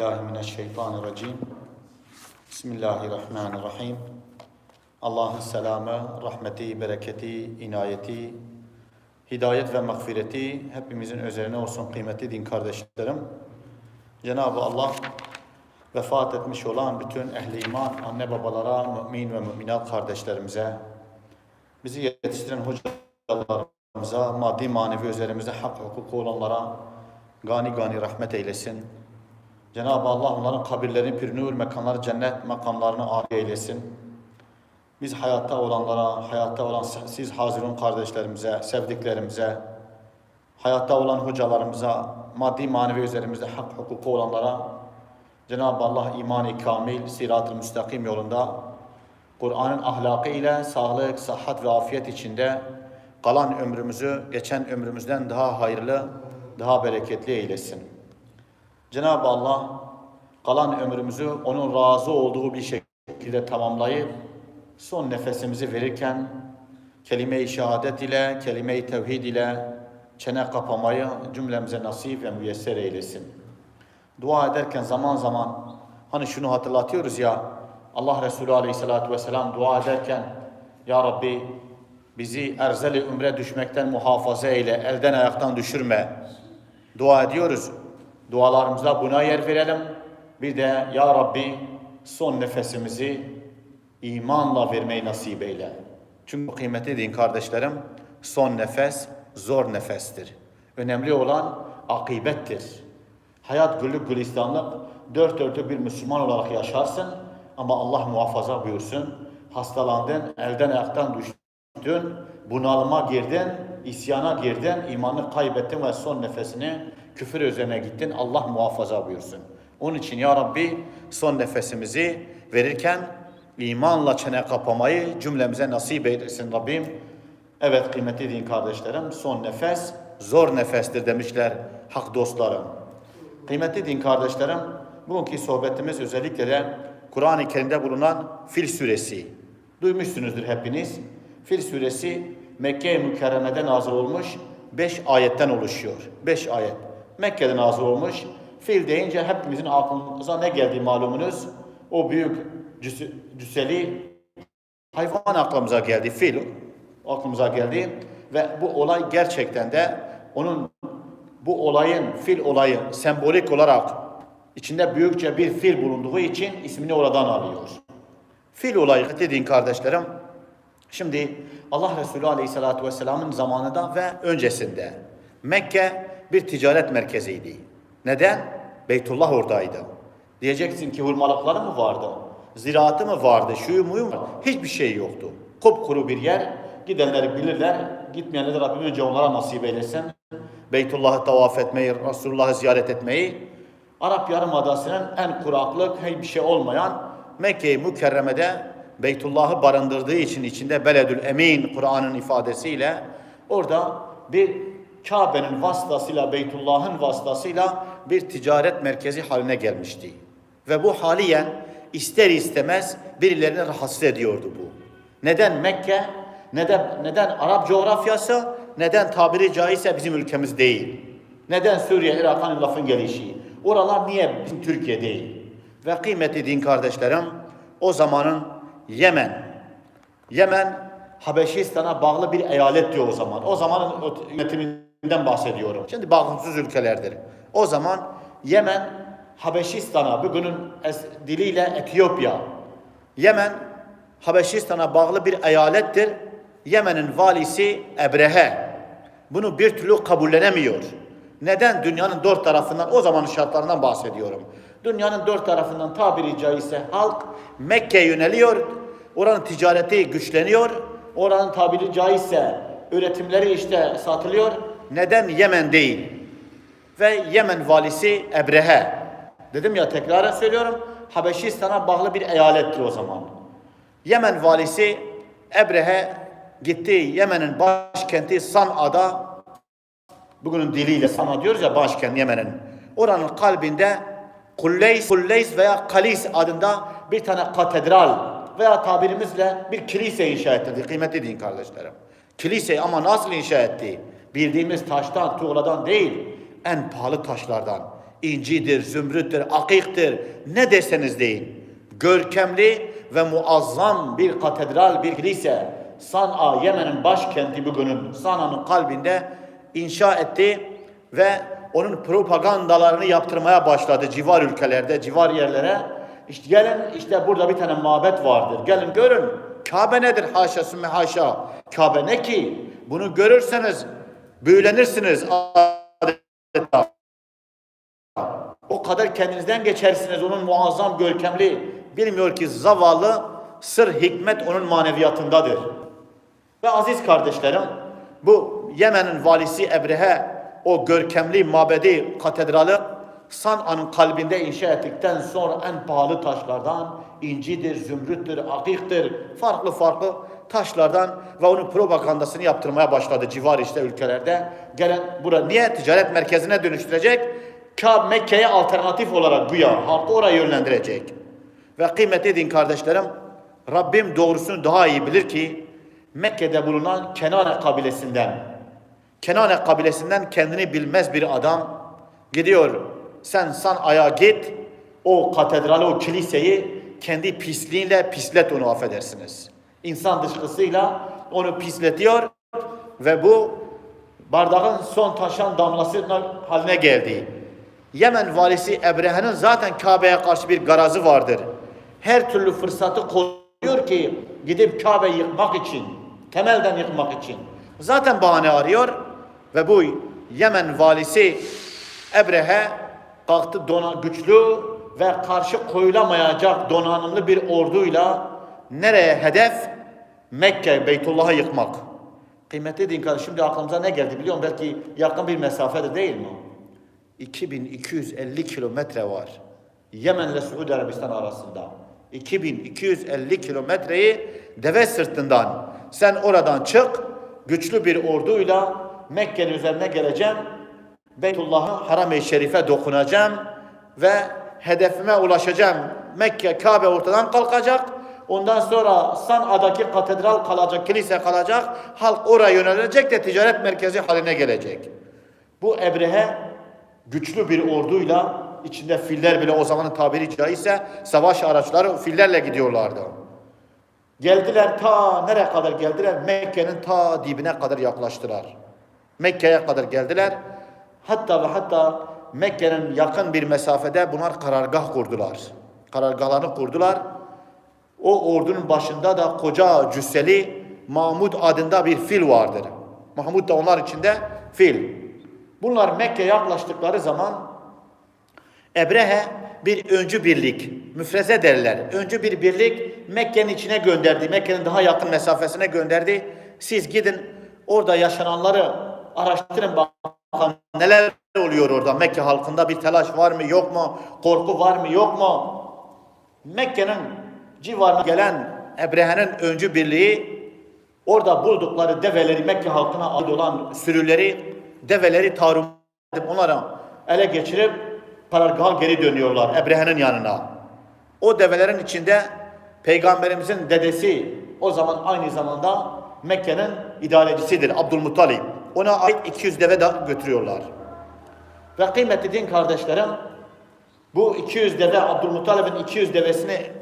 billahi mineşşeytanirracim. Bismillahirrahmanirrahim. Allah'ın selamı, rahmeti, bereketi, inayeti, hidayet ve mağfireti hepimizin üzerine olsun kıymetli din kardeşlerim. Cenab-ı Allah vefat etmiş olan bütün ehli iman, anne babalara, mümin ve müminat kardeşlerimize, bizi yetiştiren hocalarımıza, maddi manevi üzerimizde hak hukuku olanlara gani gani rahmet eylesin. Cenab-ı Allah onların kabirlerini pür nur mekanları cennet makamlarını âli eylesin. Biz hayatta olanlara, hayatta olan siz hazirun kardeşlerimize, sevdiklerimize, hayatta olan hocalarımıza, maddi manevi üzerimizde hak hukuku olanlara Cenab-ı Allah iman-ı kamil, sirat-ı müstakim yolunda Kur'an'ın ahlakı ile sağlık, sıhhat ve afiyet içinde kalan ömrümüzü geçen ömrümüzden daha hayırlı, daha bereketli eylesin. Cenab-ı Allah kalan ömrümüzü onun razı olduğu bir şekilde tamamlayıp son nefesimizi verirken kelime-i şehadet ile, kelime-i tevhid ile çene kapamayı cümlemize nasip ve müyesser eylesin. Dua ederken zaman zaman hani şunu hatırlatıyoruz ya Allah Resulü Aleyhisselatü Vesselam dua ederken Ya Rabbi bizi erzeli ümre düşmekten muhafaza eyle, elden ayaktan düşürme. Dua ediyoruz. Dualarımızda buna yer verelim. Bir de Ya Rabbi son nefesimizi imanla vermeyi nasip eyle. Çünkü kıymetli din kardeşlerim son nefes zor nefestir. Önemli olan akibettir. Hayat güllük gülistanlık dört dörtlük bir Müslüman olarak yaşarsın ama Allah muhafaza buyursun. Hastalandın, elden ayaktan düştün, bunalıma girdin, isyana girdin, imanı kaybettin ve son nefesini küfür üzerine gittin. Allah muhafaza buyursun. Onun için ya Rabbi son nefesimizi verirken imanla çene kapamayı cümlemize nasip eylesin Rabbim. Evet kıymetli din kardeşlerim son nefes zor nefestir demişler hak dostlarım. Kıymetli din kardeşlerim bugünkü sohbetimiz özellikle de Kur'an-ı Kerim'de bulunan Fil suresi. Duymuşsunuzdur hepiniz. Fil suresi Mekke-i Mükerreme'de nazil olmuş 5 ayetten oluşuyor. 5 ayet. Mekke'de nazil olmuş. Fil deyince hepimizin aklımıza ne geldi malumunuz? O büyük cüs hayvan aklımıza geldi. Fil aklımıza geldi. Ve bu olay gerçekten de onun bu olayın fil olayı sembolik olarak içinde büyükçe bir fil bulunduğu için ismini oradan alıyor. Fil olayı dediğin kardeşlerim. Şimdi Allah Resulü Aleyhisselatü Vesselam'ın zamanında ve öncesinde Mekke bir ticaret merkeziydi. Neden? Beytullah oradaydı. Diyeceksin ki hurmalıkları mı vardı? Ziraatı mı vardı? Şuyu muyu mu? Hiçbir şey yoktu. Kupkuru bir yer. Gidenleri bilirler. Gitmeyenleri de Rabbim önce onlara nasip eylesin. Beytullah'ı tavaf etmeyi, Resulullah'ı ziyaret etmeyi. Arap Yarımadası'nın en kuraklık, hiçbir şey olmayan Mekke-i Mükerreme'de Beytullah'ı barındırdığı için içinde Beledül Emin Kur'an'ın ifadesiyle orada bir Kabe'nin vasıtasıyla, Beytullah'ın vasıtasıyla bir ticaret merkezi haline gelmişti. Ve bu haliyen ister istemez birilerini rahatsız ediyordu bu. Neden Mekke? Neden, neden Arap coğrafyası? Neden tabiri caizse bizim ülkemiz değil? Neden Suriye, Irak'ın lafın gelişi? Oralar niye bizim Türkiye değil? Ve kıymetli din kardeşlerim, o zamanın Yemen, Yemen Habeşistan'a bağlı bir eyalet diyor o zaman. O zamanın yönetiminden bahsediyorum. Şimdi bağımsız ülkelerdir. O zaman Yemen Habeşistan'a, bugünün diliyle Etiyopya. Yemen Habeşistan'a bağlı bir eyalettir. Yemen'in valisi Ebrehe. Bunu bir türlü kabullenemiyor. Neden? Dünyanın dört tarafından, o zamanın şartlarından bahsediyorum. Dünyanın dört tarafından tabiri caizse halk Mekke'ye yöneliyor. Oranın ticareti güçleniyor. Oranın tabiri caizse üretimleri işte satılıyor. Neden Yemen değil? Ve Yemen valisi Ebrehe. Dedim ya tekraren söylüyorum. Habeşistan'a bağlı bir eyalettir o zaman. Yemen valisi Ebrehe gitti Yemen'in başkenti San'a'da bugünün diliyle San'a diyoruz ya başkent Yemen'in. Oranın kalbinde Kulleys, Kulleys veya Kalis adında bir tane katedral veya tabirimizle bir kilise inşa ettirdi. Kıymetli din kardeşlerim. Kilise ama nasıl inşa etti? Bildiğimiz taştan, tuğladan değil, en pahalı taşlardan. incidir, zümrüttür, akiktir. Ne deseniz deyin. Görkemli ve muazzam bir katedral, bir kilise. San'a, Yemen'in başkenti bugünün San'a'nın kalbinde inşa etti ve onun propagandalarını yaptırmaya başladı civar ülkelerde, civar yerlere. İşte gelin işte burada bir tane mabet vardır. Gelin görün. Kabe nedir? Haşa sümme haşa. Kabe ne ki? Bunu görürseniz büyülenirsiniz adeta. O kadar kendinizden geçersiniz onun muazzam görkemli. Bilmiyor ki zavallı sır hikmet onun maneviyatındadır. Ve aziz kardeşlerim bu Yemen'in valisi Ebrehe o görkemli mabedi katedrali San'a'nın kalbinde inşa ettikten sonra en pahalı taşlardan incidir, zümrüttür, akiktir, farklı farklı taşlardan ve onun propagandasını yaptırmaya başladı civar işte ülkelerde. Gelen burada niye ticaret merkezine dönüştürecek? Ka Mekke'ye alternatif olarak güya halkı oraya yönlendirecek. Ve kıymetli din kardeşlerim, Rabbim doğrusunu daha iyi bilir ki Mekke'de bulunan Kenane kabilesinden, Kenane kabilesinden kendini bilmez bir adam gidiyor. Sen San'a'ya git, o katedrali, o kiliseyi kendi pisliğiyle pislet onu affedersiniz. İnsan dışkısıyla onu pisletiyor ve bu bardağın son taşan damlası haline geldi. Yemen valisi Ebrehe'nin zaten Kabe'ye karşı bir garazı vardır. Her türlü fırsatı kolluyor ki gidip Kabe'yi yıkmak için, temelden yıkmak için. Zaten bahane arıyor ve bu Yemen valisi Ebrehe kalktı dona güçlü ve karşı koyulamayacak donanımlı bir orduyla nereye hedef? Mekke, Beytullah'ı yıkmak. Kıymetli din kardeşim şimdi aklımıza ne geldi biliyor musun? Belki yakın bir mesafede değil mi? 2250 kilometre var. Yemen ile Suudi Arabistan arasında. 2250 kilometreyi deve sırtından sen oradan çık güçlü bir orduyla Mekke'nin üzerine geleceğim. Beytullah'ı Haram-ı Şerif'e dokunacağım ve hedefime ulaşacağım. Mekke, Kabe ortadan kalkacak. Ondan sonra San'a'daki katedral kalacak, kilise kalacak. Halk oraya yönelecek de ticaret merkezi haline gelecek. Bu Ebrehe güçlü bir orduyla içinde filler bile o zamanın tabiri caizse savaş araçları fillerle gidiyorlardı. Geldiler ta nereye kadar geldiler? Mekke'nin ta dibine kadar yaklaştılar. Mekke'ye kadar geldiler. Hatta ve hatta Mekke'nin yakın bir mesafede bunlar karargah kurdular. Karargahlarını kurdular. O ordunun başında da koca cüsseli Mahmud adında bir fil vardır. Mahmud da onlar içinde fil. Bunlar Mekke'ye yaklaştıkları zaman Ebrehe bir öncü birlik, müfreze derler. Öncü bir birlik Mekke'nin içine gönderdi. Mekke'nin daha yakın mesafesine gönderdi. Siz gidin orada yaşananları araştırın bakın neler oluyor orada. Mekke halkında bir telaş var mı yok mu? Korku var mı yok mu? Mekke'nin civarına gelen Ebrehe'nin öncü birliği orada buldukları develeri Mekke halkına ait olan sürüleri develeri tarum edip onlara ele geçirip karargaha geri dönüyorlar Ebrehe'nin yanına. O develerin içinde Peygamberimizin dedesi o zaman aynı zamanda Mekke'nin idarecisidir Abdülmuttalip. Ona ait 200 deve de götürüyorlar. Ve kıymetli din kardeşlerim bu 200 deve Abdülmuttalip'in 200 devesini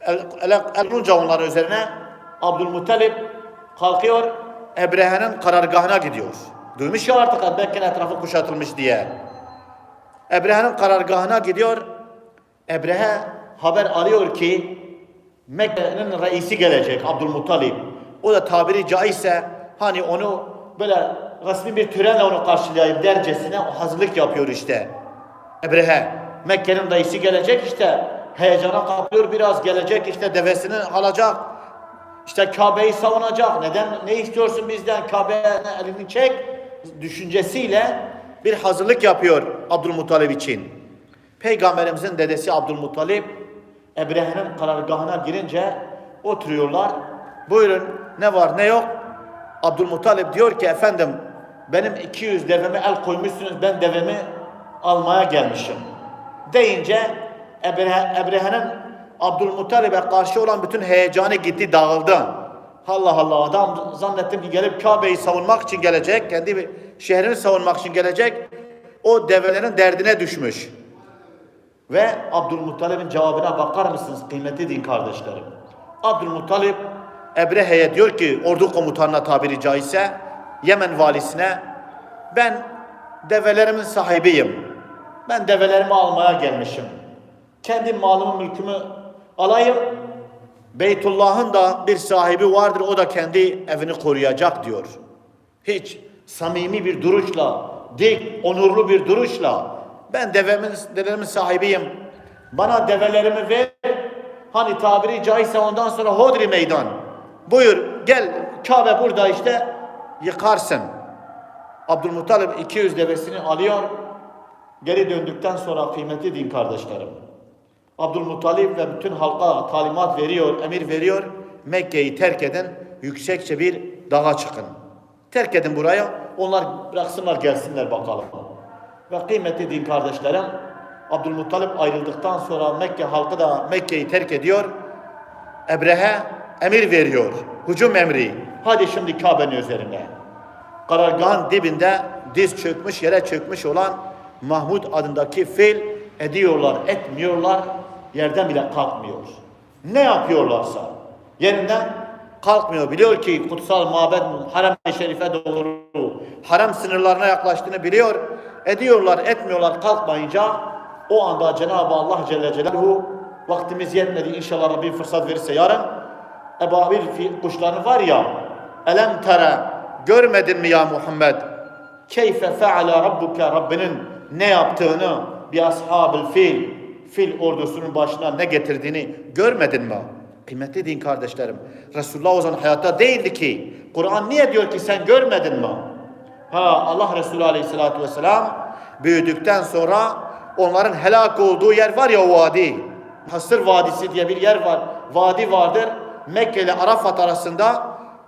el, el, el onların üzerine Abdülmuttalip kalkıyor Ebrehe'nin karargahına gidiyor. Duymuş ya artık Mekke'nin etrafı kuşatılmış diye. Ebrehe'nin karargahına gidiyor. Ebrehe haber alıyor ki Mekke'nin reisi gelecek Abdülmuttalip. O da tabiri caizse hani onu böyle resmi bir törenle onu karşılayayım dercesine hazırlık yapıyor işte. Ebrehe Mekke'nin reisi gelecek işte heyecana kapılıyor biraz gelecek işte devesini alacak. İşte Kabe'yi savunacak. Neden ne istiyorsun bizden? Kabe'ye elini çek düşüncesiyle bir hazırlık yapıyor Abdülmuttalip için. Peygamberimizin dedesi Abdülmuttalip Ebrehe'nin karargahına girince oturuyorlar. Buyurun ne var ne yok. Abdülmuttalip diyor ki efendim benim 200 deveme el koymuşsunuz ben devemi almaya gelmişim. Deyince Ebrehe, Ebrehe'nin Abdülmuttalip'e karşı olan bütün heyecanı gitti dağıldı. Allah Allah adam zannettim ki gelip Kabe'yi savunmak için gelecek. Kendi şehrini savunmak için gelecek. o develerin derdine düşmüş. Ve Abdülmuttalib'in cevabına bakar mısınız kıymetli din kardeşlerim? Abdülmuttalib Ebrehe'ye diyor ki ordu komutanına tabiri caizse Yemen valisine ben develerimin sahibiyim. Ben develerimi almaya gelmişim. Kendi malımı mülkümü alayım. Beytullah'ın da bir sahibi vardır o da kendi evini koruyacak diyor. Hiç samimi bir duruşla, dik, onurlu bir duruşla ben devemin, develerimin sahibiyim. Bana develerimi ver. Hani tabiri caizse ondan sonra hodri meydan. Buyur gel Kabe burada işte yıkarsın. Abdülmuttalip 200 devesini alıyor. Geri döndükten sonra kıymetli din kardeşlerim. Abdülmuttalip ve bütün halka talimat veriyor, emir veriyor. Mekke'yi terk edin, yüksekçe bir dağa çıkın. Terk edin buraya, onlar bıraksınlar gelsinler bakalım. Ve kıymetli din kardeşlerim, Abdülmuttalip ayrıldıktan sonra Mekke halkı da Mekke'yi terk ediyor. Ebrehe emir veriyor, hücum emri. Hadi şimdi Kabe'nin üzerine. Karargahın dibinde diz çökmüş, yere çökmüş olan Mahmud adındaki fil ediyorlar, etmiyorlar, yerden bile kalkmıyor. Ne yapıyorlarsa yerinden kalkmıyor. Biliyor ki kutsal mabed harem-i şerife doğru harem sınırlarına yaklaştığını biliyor. Ediyorlar, etmiyorlar kalkmayınca o anda Cenab-ı Allah Celle Celaluhu vaktimiz yetmedi inşallah Rabbim fırsat verirse yarın ebabil kuşları var ya elem tere görmedin mi ya Muhammed keyfe feale rabbuke Rabbinin ne yaptığını bir ashabil fil fil ordusunun başına ne getirdiğini görmedin mi? Kıymetli din kardeşlerim Resulullah o zaman hayatta değildi ki Kur'an niye diyor ki sen görmedin mi? Ha Allah Resulü Aleyhisselatü Vesselam büyüdükten sonra onların helak olduğu yer var ya o vadi. Hasır Vadisi diye bir yer var. Vadi vardır. Mekke ile Arafat arasında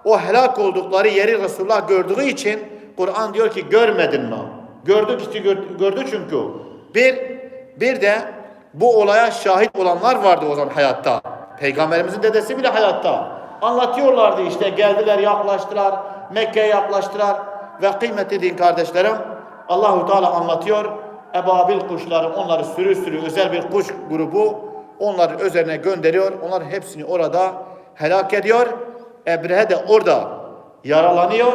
o helak oldukları yeri Resulullah gördüğü için Kur'an diyor ki görmedin mi? Gördük işte gör- gördü çünkü. Bir, bir de bu olaya şahit olanlar vardı o zaman hayatta. Peygamberimizin dedesi bile hayatta. Anlatıyorlardı işte geldiler yaklaştılar. Mekke'ye yaklaştılar. Ve kıymetli din kardeşlerim Allahu Teala anlatıyor. Ebabil kuşları onları sürü sürü özel bir kuş grubu onların üzerine gönderiyor. Onlar hepsini orada helak ediyor. Ebrehe de orada yaralanıyor.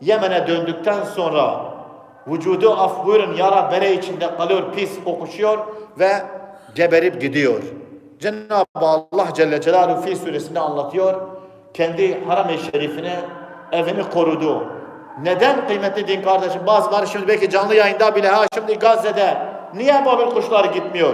Yemen'e döndükten sonra vücudu af buyurun yara bere içinde kalıyor, pis kokuşuyor ve geberip gidiyor. Cenab-ı Allah Celle Celaluhu Fil suresinde anlatıyor. Kendi haram-ı şerifini, evini korudu. Neden kıymetli din kardeşim? Bazıları şimdi belki canlı yayında bile ha şimdi Gazze'de niye Babil kuşları gitmiyor?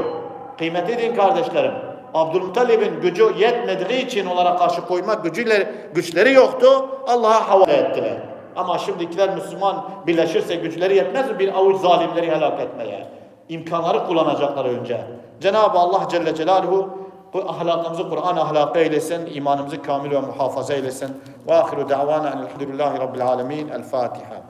Kıymetli din kardeşlerim. Abdülmuttalib'in gücü yetmediği için onlara karşı koymak gücüyle, güçleri yoktu. Allah'a havale ettiler. Ama şimdikiler Müslüman birleşirse güçleri yetmez mi bir avuç zalimleri helak etmeye? İmkanları kullanacaklar önce. Cenab-ı Allah Celle Celaluhu bu ahlakımızı Kur'an ahlakı eylesin, imanımızı kamil ve muhafaza eylesin. Ve ahiru da'vana elhamdülillahi rabbil alemin. El Fatiha.